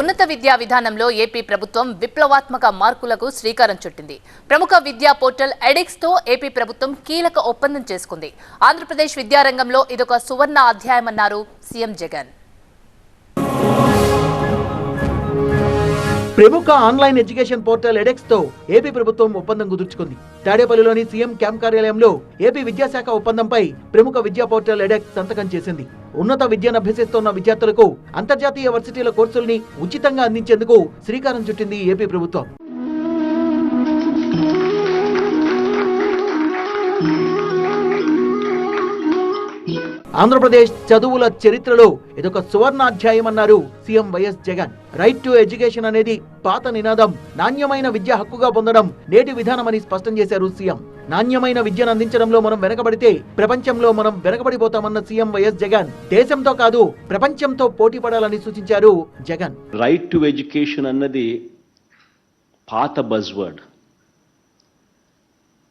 ఉన్నత విద్యా విధానంలో ఏపీ ప్రభుత్వం విప్లవాత్మక మార్పులకు శ్రీకారం చుట్టింది. ప్రముఖ విద్యా పోర్టల్ ఎడిక్స్తో ఏపీ ప్రభుత్వం కీలక ఒప్పందం చేసుకుంది. ఆంధ్రప్రదేశ్ విద్యారంగంలో ఇదొక సువర్ణ అధ్యాయమన్నారు సీఎం జగన్. ప్రముఖ ఆన్లైన్ ఎడ్యుకేషన్ పోర్టల్ ఎడెక్స్తో ఏపీ ప్రభుత్వం ఒప్పందం కుదుర్చుకుంది. తాడేపల్లిలోని సీఎం క్యాంప్ కార్యాలయంలో ఏపీ విద్యాశాఖ ఒప్పందంపై ప్రముఖ విద్యా పోర్టల్ ఎడెక్స్ సంతకం చేసింది. ఉన్నత విద్యను అభ్యసిస్తున్న విద్యార్థులకు అంతర్జాతీయ వర్సిటీల కోర్సుల్ని ఉచితంగా అందించేందుకు శ్రీకారం చుట్టింది ఏపీ ప్రభుత్వం. ఆంధ్రప్రదేశ్ చదువుల చరిత్రలో ఇదొక సువర్ణాధ్యాయం అన్నారు CM YS Jagan. Right to education అనేది పాత నినాదం నాణ్యమైన విద్య హక్కుగా పొందడం నేటి విధానమని స్పష్టం చేశారు సీఎం. నాణ్యమైన విద్యను అందించడంలో మనం వెనకబడితే ప్రపంచంలో మనం వెనకబడిపోతామన్న సీఎం వైఎస్ జగన్. దేశంతో కాదు ప్రపంచంతో పోటీ పడాలని సూచించారు జగన్. రైట్ టు ఎడ్యుకేషన్ అన్నది పాత బజ్వర్డ్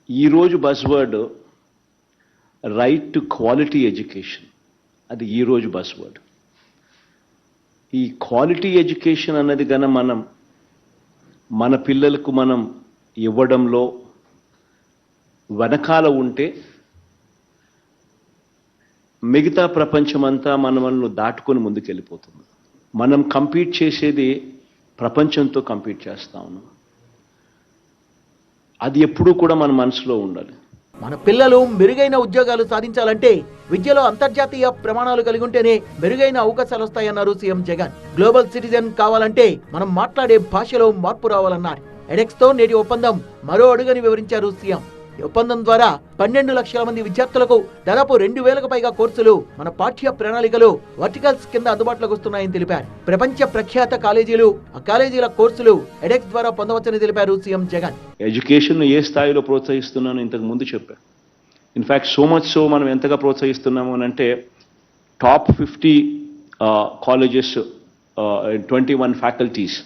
ఈరోజు buzzword right to quality education అది ఈరోజు బస్ వర్డ్ ఈ క్వాలిటీ ఎడ్యుకేషన్ అన్నది గన మనం మన పిల్లలకు మనం ఇవ్వడంలో వెనకాల ఉంటే మిగతా ప్రపంచమంతా మనల్ని దాటుకొని ముందుకెళ్ళిపోతుంది. మనం కంపీట్ చేసేది ప్రపంచంతో కంపీట్ చేస్తా ఉన్నాం. అది ఎప్పుడూ కూడా మన మనసులో ఉండాలి. మన పిల్లలు మెరుగైన ఉద్యోగాలు సాధించాలంటే విద్యలో అంతర్జాతీయ ప్రమాణాలు కలిగి ఉంటేనే మెరుగైన అవకాశాలు వస్తాయన్నారు సీఎం జగన్. గ్లోబల్ సిటిజన్ కావాలంటే మనం మాట్లాడే భాషలో మార్పు రావాలన్నారు. ఎడెక్స్తో నేటి ఒప్పందం మరో అడుగని వివరించారు సీఎం. ఈ ఒప్పందం ద్వారా పన్నెండు లక్షల మంది విద్యార్థులకు దాదాపు రెండు వేలకు పైగా కోర్సులు మన పాఠ్య ప్రణాళికలో వర్టికల్స్ కింద అందుబాటులోకి వస్తున్నాయని తెలిపారు. ప్రపంచ ప్రఖ్యాత కాలేజీలు ఆ కాలేజీల కోర్సులు ఎడెక్స్ ద్వారా పొందవచ్చని తెలిపారు సీఎం జగన్. ఎడ్యుకేషన్ ఏ స్థాయిలో ప్రోత్సహిస్తున్నానో ఇంతకు ముందు చెప్పాను ఇన్ఫ్యాక్ట్ సో మచ్ సో మనం ఎంతగా ప్రోత్సహిస్తున్నాము అని అంటే top fifty colleges twenty one faculties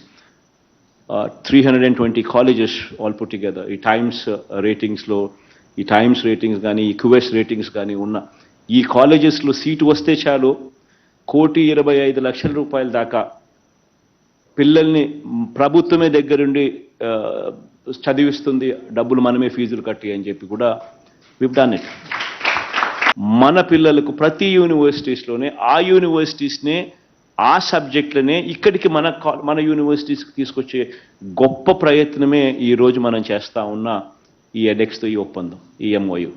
three hundred and twenty colleges all put together ఈ టైమ్స్ రేటింగ్స్లో uh, ఈ టైమ్స్ రేటింగ్స్ కానీ ఈ క్యూఎస్ రేటింగ్స్ కానీ ఉన్న ఈ కాలేజెస్లో సీటు వస్తే చాలు కోటి ఇరవై ఐదు లక్షల రూపాయల దాకా పిల్లల్ని ప్రభుత్వమే దగ్గరుండి చదివిస్తుంది డబ్బులు మనమే ఫీజులు కట్టి అని చెప్పి కూడా విప్ డన్ ఇట్ మన పిల్లలకు ప్రతి యూనివర్సిటీస్లోనే ఆ యూనివర్సిటీస్నే ఆ సబ్జెక్టులనే ఇక్కడికి మన మన యూనివర్సిటీస్కి తీసుకొచ్చే గొప్ప ప్రయత్నమే ఈరోజు మనం చేస్తా ఉన్న ఈ ఎడెక్స్తో ఈ ఒప్పందం ఈ ఎంఓయూ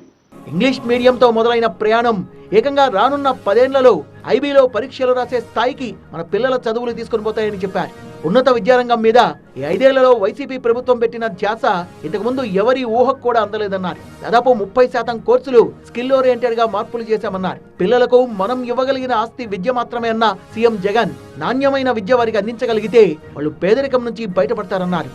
ఇంగ్లీష్ మీడియంతో మొదలైన ప్రయాణం ఏకంగా రానున్న పదేళ్ళలో ఐబీలో పరీక్షలు రాసే స్థాయికి మన పిల్లల చదువులు తీసుకొని పోతాయని చెప్పారు. ఉన్నత విద్యారంగం మీద ఈ ఐదేళ్ళలో వైసీపీ ప్రభుత్వం పెట్టిన ధ్యాస ఇంతకుముందు ఎవరి ఊహకు కూడా అందలేదన్నారు. దాదాపు ముప్పై శాతం కోర్సులు స్కిల్ ఓరియంటెడ్గా మార్పులు చేశామన్నారు. పిల్లలకు మనం ఇవ్వగలిగిన ఆస్తి విద్య మాత్రమే అన్న సీఎం జగన్ నాణ్యమైన విద్య వారికి అందించగలిగితే వాళ్ళు పేదరికం నుంచి బయటపడతారన్నారు.